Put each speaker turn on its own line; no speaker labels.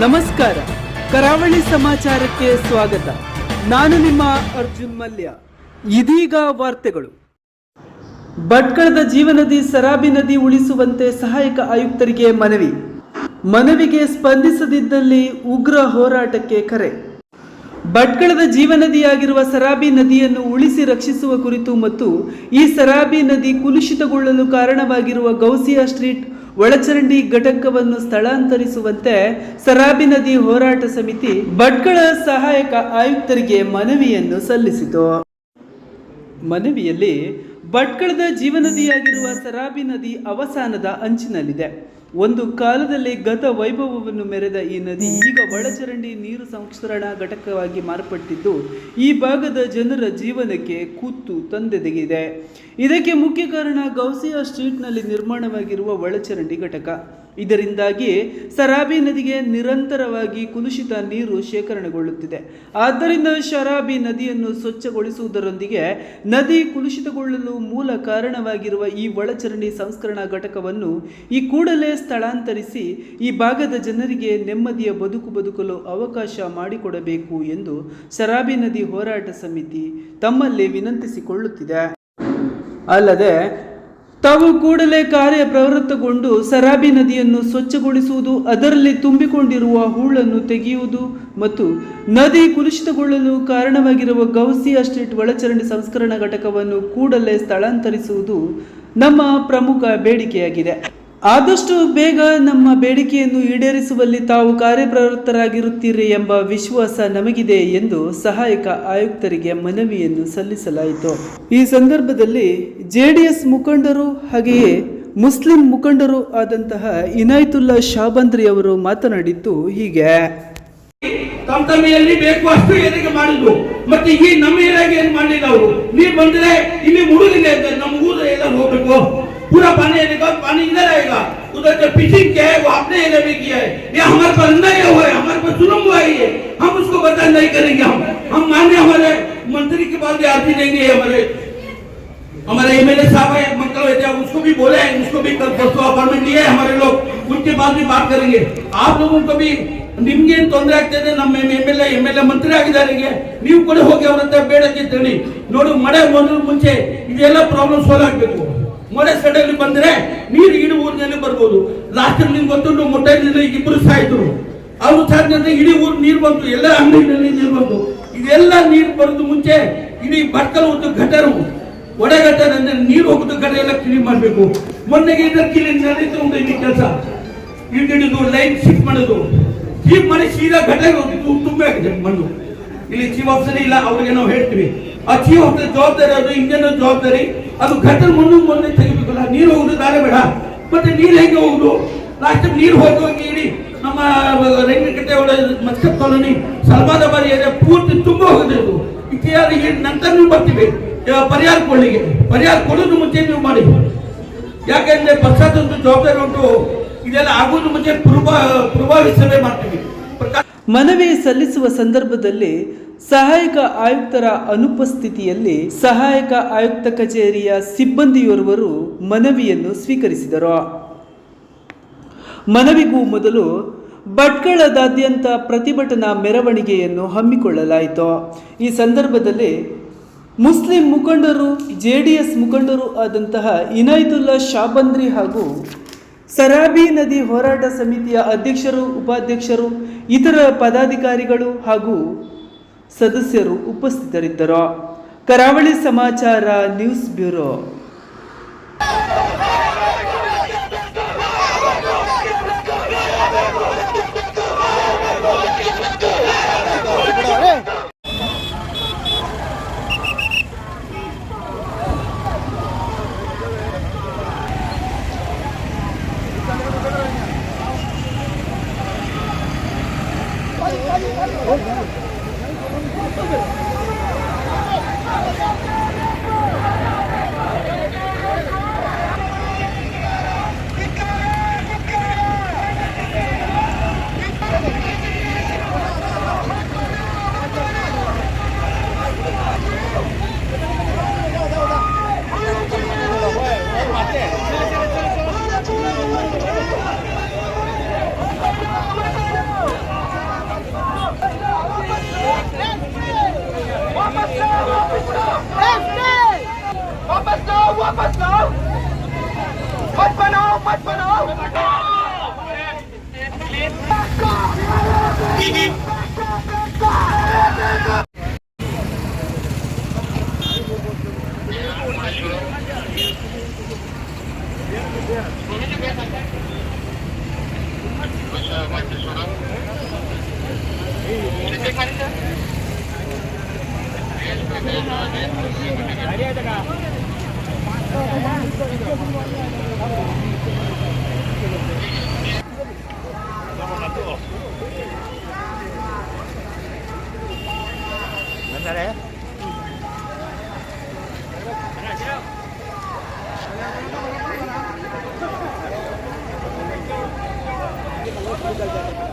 ನಮಸ್ಕಾರ. ಕರಾವಳಿ ಸಮಾಚಾರಕ್ಕೆ ಸ್ವಾಗತ. ನಾನು ನಿಮ್ಮ ಅರ್ಜುನ್ ಮಲ್ಯ. ಇದೀಗ ವಾರ್ತೆಗಳು. ಭಟ್ಕಳದ ಜೀವನದಿ ಸರಾಬಿ ನದಿ ಉಳಿಸುವಂತೆ ಸಹಾಯಕ ಆಯುಕ್ತರಿಗೆ ಮನವಿ. ಮನವಿಗೆ ಸ್ಪಂದಿಸದಿದ್ದಲ್ಲಿ ಉಗ್ರ ಹೋರಾಟಕ್ಕೆ ಕರೆ. ಭಟ್ಕಳದ ಜೀವನದಿಯಾಗಿರುವ ಸರಾಬಿ ನದಿಯನ್ನು ಉಳಿಸಿ ರಕ್ಷಿಸುವ ಕುರಿತು ಮತ್ತು ಈ ಸರಾಬಿ ನದಿ ಕುಲುಷಿತಗೊಳ್ಳಲು ಕಾರಣವಾಗಿರುವ ಗೌಸಿಯಾ ಸ್ಟ್ರೀಟ್ ಒಳಚರಂಡಿ ಘಟಕವನ್ನು ಸ್ಥಳಾಂತರಿಸುವಂತೆ ಸರಾಬಿ ನದಿ ಹೋರಾಟ ಸಮಿತಿ ಭಟ್ಕಳ ಸಹಾಯಕ ಆಯುಕ್ತರಿಗೆ ಮನವಿಯನ್ನು ಸಲ್ಲಿಸಿತು. ಮನವಿಯಲ್ಲಿ ಭಟ್ಕಳದ ಜೀವನದಿಯಾಗಿರುವ ಸರಾಬಿ ನದಿ ಅವಸಾನದ ಅಂಚಿನಲ್ಲಿದೆ. ಒಂದು ಕಾಲದಲ್ಲಿ ಗತ ವೈಭವವನ್ನು ಮೆರೆದ ಈ ನದಿ ಈಗ ಒಳಚರಂಡಿ ನೀರು ಸಂಸ್ಕರಣಾ ಘಟಕವಾಗಿ ಮಾರ್ಪಟ್ಟಿದ್ದು, ಈ ಭಾಗದ ಜನರ ಜೀವನಕ್ಕೆ ಕೂತು ತಂದೆದೆಗಿದೆ ಇದಕ್ಕೆ ಮುಖ್ಯ ಕಾರಣ ಗೌಸಿಯಾ ಸ್ಟ್ರೀಟ್ನಲ್ಲಿ ನಿರ್ಮಾಣವಾಗಿರುವ ಒಳಚರಂಡಿ ಘಟಕ. ಇದರಿಂದಾಗಿ ಸರಾಬಿ ನದಿಗೆ ನಿರಂತರವಾಗಿ ಕುಲುಷಿತ ನೀರು ಶೇಖರಣೆಗೊಳ್ಳುತ್ತಿದೆ. ಆದ್ದರಿಂದ ಶರಾಬಿ ನದಿಯನ್ನು ಸ್ವಚ್ಛಗೊಳಿಸುವುದರೊಂದಿಗೆ ನದಿ ಕುಲುಷಿತಗೊಳ್ಳಲು ಮೂಲ ಕಾರಣವಾಗಿರುವ ಈ ಒಳಚರಂಡಿ ಸಂಸ್ಕರಣಾ ಘಟಕವನ್ನು ಈ ಕೂಡಲೇ ಸ್ಥಳಾಂತರಿಸಿ ಈ ಭಾಗದ ಜನರಿಗೆ ನೆಮ್ಮದಿಯ ಬದುಕು ಬದುಕಲು ಅವಕಾಶ ಮಾಡಿಕೊಡಬೇಕು ಎಂದು ಸರಾಬಿ ನದಿ ಹೋರಾಟ ಸಮಿತಿ ತಮ್ಮಲ್ಲಿ ವಿನಂತಿಸಿಕೊಳ್ಳುತ್ತಿದೆ. ಅಲ್ಲದೆ ತಾವು ಕೂಡಲೇ ಕಾರ್ಯ ಪ್ರವೃತ್ತಗೊಂಡು ಸರಾಬಿ ನದಿಯನ್ನು ಸ್ವಚ್ಛಗೊಳಿಸುವುದು, ಅದರಲ್ಲಿ ತುಂಬಿಕೊಂಡಿರುವ ಹೂಳನ್ನು ತೆಗೆಯುವುದು ಮತ್ತು ನದಿ ಕುಲುಷಿತಗೊಳ್ಳಲು ಕಾರಣವಾಗಿರುವ ಗೌಸಿಯಾ ಸ್ಟ್ರೀಟ್ ಒಳಚರಂಡಿ ಸಂಸ್ಕರಣಾ ಘಟಕವನ್ನು ಕೂಡಲೇ ಸ್ಥಳಾಂತರಿಸುವುದು ನಮ್ಮ ಪ್ರಮುಖ ಬೇಡಿಕೆಯಾಗಿದೆ. ಆದಷ್ಟು ಬೇಗ ನಮ್ಮ ಬೇಡಿಕೆಯನ್ನು ಈಡೇರಿಸುವಲ್ಲಿ ತಾವು ಕಾರ್ಯಪ್ರವೃತ್ತರಾಗಿರುತ್ತೀರಿ ಎಂಬ ವಿಶ್ವಾಸ ನಮಗಿದೆ ಎಂದು ಸಹಾಯಕ ಆಯುಕ್ತರಿಗೆ ಮನವಿಯನ್ನು ಸಲ್ಲಿಸಲಾಯಿತು. ಈ ಸಂದರ್ಭದಲ್ಲಿ ಜೆಡಿಎಸ್ ಮುಖಂಡರು ಹಾಗೆಯೇ ಮುಸ್ಲಿಂ ಮುಖಂಡರು ಆದಂತಹ ಇನಾಯತುಲ್ಲಾ ಶಾಬಂದ್ರಿ ಅವರು ಮಾತನಾಡಿದ್ದು ಹೀಗೆ.
ಬೇಕು ಅಷ್ಟು ಏನಿಗೆ ಮಾಡಿದ್ರು ಮತ್ತೆ ಈ ನಮ್ಮ ಏರಿಯಾಗೆ ಏನ್ ಮಾಡಲಿಲ್ಲ ಅವರು? ನೀವು ಬಂದ್ರೆ ಇಲ್ಲಿ ಮುಡುಗಿಲ್ಲ ಅಂತ ನಮ್ಮ ಊರ ಎಲ್ಲ ಹೋಗ್ಬೇಕು. ಪೂರ ಪಾನಿ पानी इधर आएगा उधर जो पिचिंग क्या है वो आपने एरिया में किया है ये हमारे पास अन्याय हुआ है हमारे पास जुल्म हुआ है ये हम उसको बर्दाश्त नहीं करेंगे हम हम मान्य हमारे मंत्री के पास भी आरती देंगे हमारे हमारे एमएलए साहब है मंगल वैद्य उसको भी बोले हैं उसको भी कल परसों अपॉइंटमेंट दिए हैं हमारे लोग उनके बाद भी बात करेंगे आप लोगों को भी ನಿಮ್ಗೆ ಏನ್ ತೊಂದರೆ ಆಗ್ತದೆ ನಮ್ಮ M L M L A ಮಂತ್ರಿ ಆಗಿದ್ದಾರೆ ಈಗ ನೀವು ಕೂಡ ಹೋಗಿ ಅವ್ರ ಹತ್ರ ಬೇಡ ಅಂತ ಹೇಳಿ ನೋಡಿ ಮಳೆ ಒಂದು ಮುಂಚೆ ಇದೆಲ್ಲ ಪ್ರಾಬ್ಲಮ್ ಸಾಲ್ವ್ ಆಗ್ಬೇಕು ಮಳೆ ಸಡಲ್ಲಿ ಬಂದ್ರೆ ನೀರು ಇಡೀ ಊರಿನಲ್ಲಿ ಬರ್ಬೋದು. ಲಾಸ್ಟ್ ನಿಮ್ಗೆ ಗೊತ್ತುಂಟು ಮೊಟ್ಟೆಯಲ್ಲಿ ಇಬ್ಬರು ಸಾಯ್ತರು. ಅವ್ರು ಸಾಧ್ಯ ಇಡೀ ಊರು ನೀರು ಬಂತು, ಎಲ್ಲ ಅಂಗಡಿಗಳಲ್ಲಿ ನೀರು ಬಂತು. ಇದೆಲ್ಲ ನೀರು ಬರೋದು ಮುಂಚೆ ಇಡೀ ಬಟ್ಟಲು ಒಂದು ಘಟರು ಒಡೆಗಟ್ಟದ ಅಂದ್ರೆ ನೀರು ಹೋಗುದು ಘಟ ಎಲ್ಲ ಕ್ಲೀನ್ ಮಾಡಬೇಕು. ಮೊನ್ನೆಗೆ ಇದರ ಕ್ಲೀನ್ ನಡೀತು ಉಂಟು ಇಲ್ಲಿ ಕೆಲಸ. ಹಿಡಿದು ಲೈನ್ ಶಿಫ್ಟ್ ಮಾಡೋದು. ಈ ಮನೆ ಸೀದಾ ಘಟನೆ ಹೋಗಿದ್ದು ತುಂಬಾ ಆಗಿದೆ ಮಣ್ಣು. ಇಲ್ಲಿ ಚೀಫ್ ಆಫೀಸರ್ ಇಲ್ಲ ಅವ್ರಿಗೆ ನಾವು ಹೇಳ್ತೀವಿ. ಆ ಚೀಫ್ ಆಫೀಸರ್ ಜವಾಬ್ದಾರಿ ಅದು ಇಂಜಿನ ಜವಾಬ್ದಾರಿ. ಅದು ಘಟನೆ ಮಣ್ಣು ಮೊನ್ನೆ ತೆಗಿಬೇಕಲ್ಲ ನೀರು ಹೋಗುದು ದಾರೆ ಬೇಡ. ಮತ್ತೆ ನೀರು ಹೇಗೆ ಹೋಗುದು? ಲಾಸ್ಟ್ ನೀರು ಹೋಗಿ ಹೋಗಿ ಇಡೀ ನಮ್ಮ ಒಳ ಮಸ್ಕತ್ ಕಾಲೋನಿ ಸಲ್ಮಾದಾಬಾದ್ ಏರಿಯಾ ಪೂರ್ತಿ ತುಂಬ ಹೋಗಿದೆ ಅದು ಇತಿಹಾಸ ಈ ನಂತರ ನೀವು ಬರ್ತೀವಿ ಪರಿಹಾರ ಕೊಳ್ಳಿಗೆ ಪರಿಹಾರ ಕೊಡೋದು ಮುಂಚೆ ನೀವು ಮಾಡಿ. ಯಾಕೆಂದ್ರೆ ಪಶ್ಚಾತ್ತೊಂದು ಜವಾಬ್ದಾರಿ ಉಂಟು. ಇದೆಲ್ಲ ಆಗೋದು ಮುಂಚೆ ಪೂರ್ವ ಪೂರ್ವಾವಿ ಸಭೆ ಮಾಡ್ತೀವಿ.
ಮನವಿ ಸಲ್ಲಿಸುವ ಸಂದರ್ಭದಲ್ಲಿ ಸಹಾಯಕ ಆಯುಕ್ತರ ಅನುಪಸ್ಥಿತಿಯಲ್ಲಿ ಸಹಾಯಕ ಆಯುಕ್ತ ಕಚೇರಿಯ ಸಿಬ್ಬಂದಿಯೋರ್ವರು ಮನವಿಯನ್ನು ಸ್ವೀಕರಿಸಿದರು. ಮನವಿಗೂ ಮೊದಲು ಭಟ್ಕಳದಾದ್ಯಂತ ಪ್ರತಿಭಟನಾ ಮೆರವಣಿಗೆಯನ್ನು ಹಮ್ಮಿಕೊಳ್ಳಲಾಯಿತು. ಈ ಸಂದರ್ಭದಲ್ಲಿ ಮುಸ್ಲಿಂ ಮುಖಂಡರು ಜೆ ಡಿ ಎಸ್ ಮುಖಂಡರು ಆದಂತಹ ಇನಾಯ್ತುಲ್ಲಾ ಶಾಬಂದ್ರಿ ಹಾಗೂ ಸರಾಬಿ ನದಿ ಹೋರಾಟ ಸಮಿತಿಯ ಅಧ್ಯಕ್ಷರು, ಉಪಾಧ್ಯಕ್ಷರು, ಇತರ ಪದಾಧಿಕಾರಿಗಳು ಹಾಗೂ ಸದಸ್ಯರು ಉಪಸ್ಥಿತರಿದ್ದರು Karavali Samachara news bureau
Oh, empat penuh. Ada ada kah? Ganda? Thank eh? you.